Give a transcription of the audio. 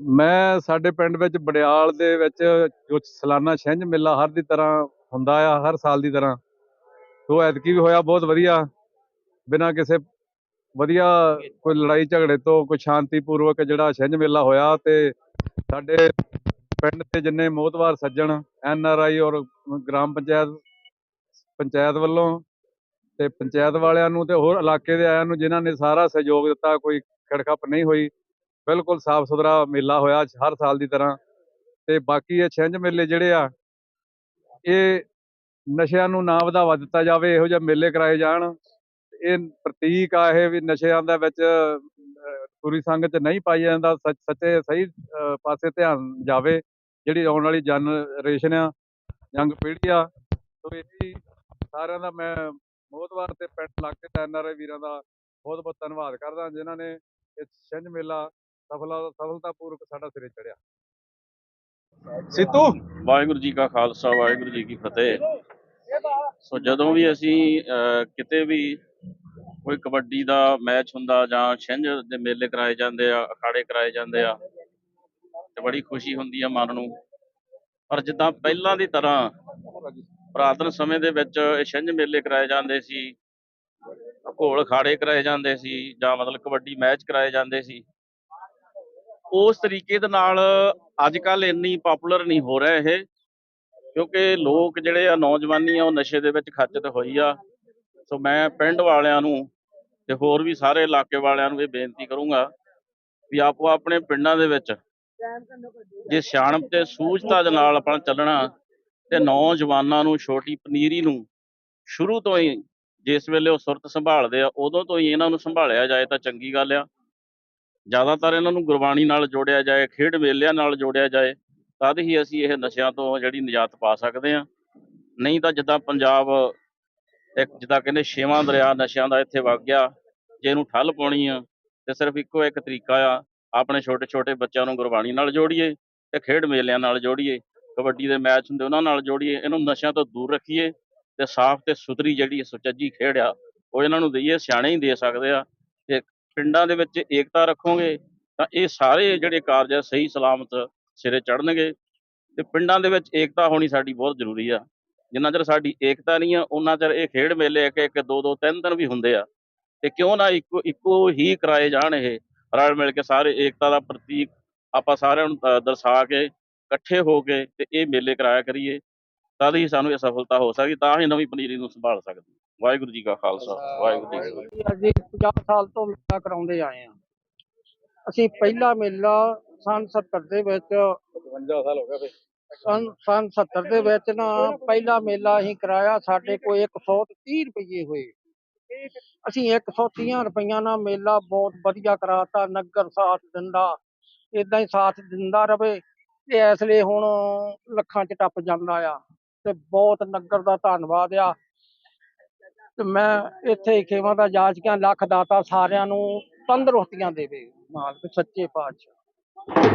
ਮੈਂ ਸਾਡੇ ਪਿੰਡ ਵਿੱਚ ਬੜਿਆਲ ਦੇ ਵਿੱਚ ਜੋ ਸਾਲਾਨਾ ਛਿੰਝ ਮੇਲਾ ਹਰ ਦੀ ਤਰ੍ਹਾਂ ਹੁੰਦਾ ਆ, ਹਰ ਸਾਲ ਦੀ ਤਰ੍ਹਾਂ। ਸੋ ਐਤਕੀ ਵੀ ਹੋਇਆ ਬਹੁਤ ਵਧੀਆ। ਬਿਨਾਂ ਕਿਸੇ ਵਧੀਆ ਕੋਈ ਲੜਾਈ ਝਗੜੇ ਤੋਂ, ਕੋਈ ਸ਼ਾਂਤੀਪੂਰਵਕ ਜਿਹੜਾ ਛਿੰਝ ਮੇਲਾ ਹੋਇਆ ਤੇ ਸਾਡੇ ਪਿੰਡ ਦੇ ਜਿੰਨੇ ਮੋਹਤਵਾਰ ਸੱਜਣ, ਐਨ ਆਰ ਆਈ ਔਰ ਗ੍ਰਾਮ ਪੰਚਾਇਤ ਪੰਚਾਇਤ ਵੱਲੋਂ ਤੇ ਪੰਚਾਇਤ ਵਾਲਿਆਂ ਨੂੰ ਤੇ ਹੋਰ ਇਲਾਕੇ ਦੇ ਆਇਆਂ ਨੂੰ ਜਿਨ੍ਹਾਂ ਨੇ ਸਾਰਾ ਸਹਿਯੋਗ ਦਿੱਤਾ, ਕੋਈ ਖੜਖੱਪ ਨਹੀਂ ਹੋਈ ਬਿਲਕੁਲ ਸਾਫ਼ ਸੁਥਰਾ ਮੇਲਾ ਹੋਇਆ ਹਰ ਸਾਲ ਦੀ ਤਰ੍ਹਾਂ। ਤੇ ਬਾਕੀ ਇਹ ਛਿੰਝ ਮੇਲੇ ਜਿਹੜੇ ਆ ਇਹ ਨਸ਼ਿਆਂ ਨੂੰ ਨਾ ਵਧਾਵਾ ਦਿੱਤਾ ਜਾਵੇ ਇਹੋ ਜਿਹੇ ਮੇਲੇ ਕਰਾਏ ਜਾਣ। ਇਹ ਪ੍ਰਤੀਕ ਆ ਇਹ ਵੀ ਨਸ਼ਿਆਂ ਦੇ ਵਿੱਚ ਅਹ, ਪੂਰੀ ਸੰਗਤ ਨਹੀਂ ਪਾਈ ਜਾਂਦਾ ਸੱਚ ਸੱਚੇ ਸਹੀ ਪਾਸੇ ਧਿਆਨ ਜਾਵੇ ਜਿਹੜੀ ਆਉਣ ਵਾਲੀ ਜਨਰੇਸ਼ਨ ਆ ਯੰਗ ਪੀੜ੍ਹੀ ਆ। ਸੋ ਇਹੀ ਸਾਰਿਆਂ ਦਾ ਮੈਂ ਮੋਹਤਵਾਰ ਤੇ ਪਿੰਡ ਇਲਾਕੇ ਦੇ ਐਨਆਰਆਈ ਵੀਰਾਂ ਦਾ ਬਹੁਤ ਬਹੁਤ ਧੰਨਵਾਦ ਕਰਦਾ ਜਿਨ੍ਹਾਂ ਨੇ ਇਸ ਛਿੰਝ ਮੇਲਾ ਸਫਲਾ ਸਫਲਤਾਪੂਰਵਕ ਸਾਡਾ ਸਿਰੇ ਚੜਿਆ ਸਿੱਤੂ ਵਾਹਿਗੁਰੂ ਜੀ ਕਾ ਖਾਲਸਾ ਵਾਹਿਗੁਰੂ ਜੀ ਕੀ ਫਤਿਹ। ਸੋ ਜਦੋਂ ਵੀ ਅਸੀਂ ਕਿਤੇ ਵੀ ਕੋਈ ਕਬੱਡੀ ਦਾ ਮੈਚ ਹੁੰਦਾ ਜਾਂ ਛਿੰਝ ਦੇ ਮੇਲੇ ਕਰਾਏ ਜਾਂਦੇ ਆ ਅਖਾੜੇ ਕਰਾਏ ਜਾਂਦੇ ਆ ਤੇ ਬੜੀ ਖੁਸ਼ੀ ਹੁੰਦੀ ਆ ਮਨ ਨੂੰ। ਪਰ ਜਿੱਦਾਂ ਪਹਿਲਾਂ ਦੀ ਤਰ੍ਹਾਂ ਪੁਰਾਤਨ ਸਮੇਂ ਦੇ ਵਿੱਚ ਇਹ ਛਿੰਝ ਮੇਲੇ ਕਰਾਏ ਜਾਂਦੇ ਸੀ ਘੋਲ ਅਖਾੜੇ ਕਰਾਏ ਜਾਂਦੇ ਸੀ ਜਾਂ ਮਤਲਬ ਕਬੱਡੀ ਮੈਚ ਕਰਾਏ ਜਾਂਦੇ ਸੀ ਉਸ ਤਰੀਕੇ ਦੇ ਨਾਲ ਅੱਜ ਕੱਲ ਇੰਨੀ ਪਪੂਲਰ ਨਹੀਂ ਹੋ ਰਿਹਾ ਇਹ, ਕਿਉਂਕਿ ਲੋਕ ਜਿਹੜੇ ਆ ਨੌਜਵਾਨੀ ਆ, ਉਹ ਨਸ਼ੇ ਦੇ ਵਿੱਚ ਖੱਚਤ ਹੋਈ ਆ। ਸੋ ਮੈਂ ਪਿੰਡ ਵਾਲਿਆਂ ਨੂੰ ਤੇ ਹੋਰ ਵੀ ਸਾਰੇ ਇਲਾਕੇ ਵਾਲਿਆਂ ਨੂੰ ਇਹ ਬੇਨਤੀ ਕਰੂੰਗਾ ਵੀ ਆਪੋ ਆਪਣੇ ਪਿੰਡਾਂ ਦੇ ਵਿੱਚ ਜੇ ਸਿਆਣਪ ਤੇ ਸੂਝਤਾ ਦੇ ਨਾਲ ਆਪਾਂ ਚੱਲਣਾ ਤੇ ਨੌਜਵਾਨਾਂ ਨੂੰ, ਛੋਟੀ ਪਨੀਰੀ ਨੂੰ ਸ਼ੁਰੂ ਤੋਂ ਹੀ ਜਿਸ ਵੇਲੇ ਉਹ ਸੁਰਤ ਸੰਭਾਲਦੇ ਆ, ਉਦੋਂ ਤੋਂ ਹੀ ਇਹਨਾਂ ਨੂੰ ਸੰਭਾਲਿਆ ਜਾਏ ਤਾਂ ਚੰਗੀ ਗੱਲ ਆ। ਜ਼ਿਆਦਾਤਰ ਇਹਨਾਂ ਨੂੰ ਗੁਰਬਾਣੀ ਨਾਲ ਜੋੜਿਆ ਜਾਏ, ਖੇਡ ਮੇਲਿਆਂ ਨਾਲ ਜੋੜਿਆ ਜਾਏ, ਤਦ ਹੀ ਅਸੀਂ ਇਹ ਨਸ਼ਿਆਂ ਤੋਂ ਜਿਹੜੀ ਨਿਜਾਤ ਪਾ ਸਕਦੇ ਹਾਂ। ਨਹੀਂ ਤਾਂ ਜਿੱਦਾਂ ਪੰਜਾਬ ਇੱਕ ਜਿੱਦਾਂ ਕਹਿੰਦੇ ਛੇਵਾਂ ਦਰਿਆ ਨਸ਼ਿਆਂ ਦਾ ਇੱਥੇ ਵਗ ਗਿਆ ਜੇ ਇਹਨੂੰ ਠੱਲ ਪਾਉਣੀ ਆ, ਤੇ ਸਿਰਫ ਇੱਕੋ ਇੱਕ ਤਰੀਕਾ ਆ, ਆਪਣੇ ਛੋਟੇ ਛੋਟੇ ਬੱਚਿਆਂ ਨੂੰ ਗੁਰਬਾਣੀ ਨਾਲ ਜੋੜੀਏ ਤੇ ਖੇਡ ਮੇਲਿਆਂ ਨਾਲ ਜੋੜੀਏ, ਕਬੱਡੀ ਦੇ ਮੈਚ ਹੁੰਦੇ ਉਹਨਾਂ ਨਾਲ ਜੋੜੀਏ, ਇਹਨੂੰ ਨਸ਼ਿਆਂ ਤੋਂ ਦੂਰ ਰੱਖੀਏ ਤੇ ਸਾਫ਼ ਤੇ ਸੁਥਰੀ ਜਿਹੜੀ ਸੁਚੱਜੀ ਖੇਡ ਆ, ਉਹ ਇਹਨਾਂ ਨੂੰ ਦਈਏ, ਸਿਆਣੇ ਹੀ ਦੇ ਸਕਦੇ ਆ। ਪਿੰਡਾਂ ਦੇ ਵਿੱਚ ਏਕਤਾ ਰੱਖੋਗੇ ਤਾਂ ਇਹ ਸਾਰੇ ਜਿਹੜੇ ਕਾਰਜ ਆ, ਸਹੀ, ਸਲਾਮਤ ਸਿਰੇ ਚੜਨਗੇ ਤੇ ਪਿੰਡਾਂ ਦੇ ਵਿੱਚ ਏਕਤਾ ਹੋਣੀ ਸਾਡੀ ਬਹੁਤ ਜ਼ਰੂਰੀ ਆ। ਜਿੰਨਾ ਚਿਰ ਸਾਡੀ ਏਕਤਾ ਨਹੀਂ ਆ ਉਹਨਾਂ ਚਿਰ ਇਹ ਖੇਡ ਮੇਲੇ ਇੱਕ ਇੱਕ, ਦੋ ਦੋ, ਤਿੰਨ ਤਿੰਨ ਵੀ ਹੁੰਦੇ ਆ ਤੇ ਕਿਉਂ ਨਾ ਇੱਕੋ ਇੱਕੋ ਹੀ ਕਰਾਏ ਜਾਣ ਇਹ ਰਲ ਮਿਲ ਕੇ ਸਾਰੇ ਏਕਤਾ ਦਾ ਪ੍ਰਤੀਕ ਆਪਾਂ ਸਾਰਿਆਂ ਨੂੰ ਦਰਸਾ ਕੇ, ਇਕੱਠੇ ਹੋ ਕੇ ਤੇ ਇਹ ਮੇਲੇ ਕਰਾਇਆ ਕਰੀਏ। ਤਦ ਹੀ ਸਾਨੂੰ ਇਹ ਸਫਲਤਾ ਹੋ ਸਕਦੀ ਤਾਂ ਹੀ ਨਵੀਂ ਪਨੀਰੀ ਨੂੰ ਸੰਭਾਲ ਸਕਦੇ ਵਾਹਿਗੁਰੂ ਜੀ ਕਾ ਖਾਲਸਾ ਵਾਹਿਗੁਰੂ ਜੀ ਕੀ ਫਤਿਹ। ਅਸੀਂ 50 ਸਾਲ ਤੋਂ ਮੇਲਾ ਕਰਾਉਂਦੇ ਆਏ ਆ ਅਸੀਂ ਪਹਿਲਾ ਮੇਲਾ ਸੰਨ 70 ਦੇ ਵਿੱਚ 55 ਸਾਲ ਹੋ ਗਿਆ ਫੇ ਸੰਨ ਸੰਨ 70 ਦੇ ਵਿੱਚ ਨਾ ਪਹਿਲਾ ਮੇਲਾ ਅਸੀਂ ਕਰਾਇਆ ਸਾਡੇ ਕੋਲ 130 ਰੁਪਏ ਹੋਏ। ਅਸੀਂ 130 ਰੁਪਈਆਂ ਨਾਲ ਮੇਲਾ ਬਹੁਤ ਵਧੀਆ ਕਰਾਤਾ ਨਗਰ ਸਾਥ ਦਿੰਦਾ ਇਦਾਂ ਹੀ ਸਾਥ ਦਿੰਦਾ ਰਵੇ। ਤੇ ਇਸ ਲਈ ਹੁਣ ਲੱਖਾਂ ਚ ਟੱਪ ਜਾਂਦਾ ਆ। ਤੇ ਬਹੁਤ ਨਗਰ ਦਾ ਧੰਨਵਾਦ ਆ। ਤੇ ਮੈਂ ਇੱਥੇ ਹੀ ਖੇਵਾਂ ਦਾ ਜਾਚਕਿਆਂ ਲੱਖ ਦਾਤਾ ਸਾਰਿਆਂ ਨੂੰ ਤੰਦਰੁਸਤੀਆਂ ਦੇਵੇ ਮਾਲਕ ਸੱਚੇ ਪਾਤਸ਼ਾਹ।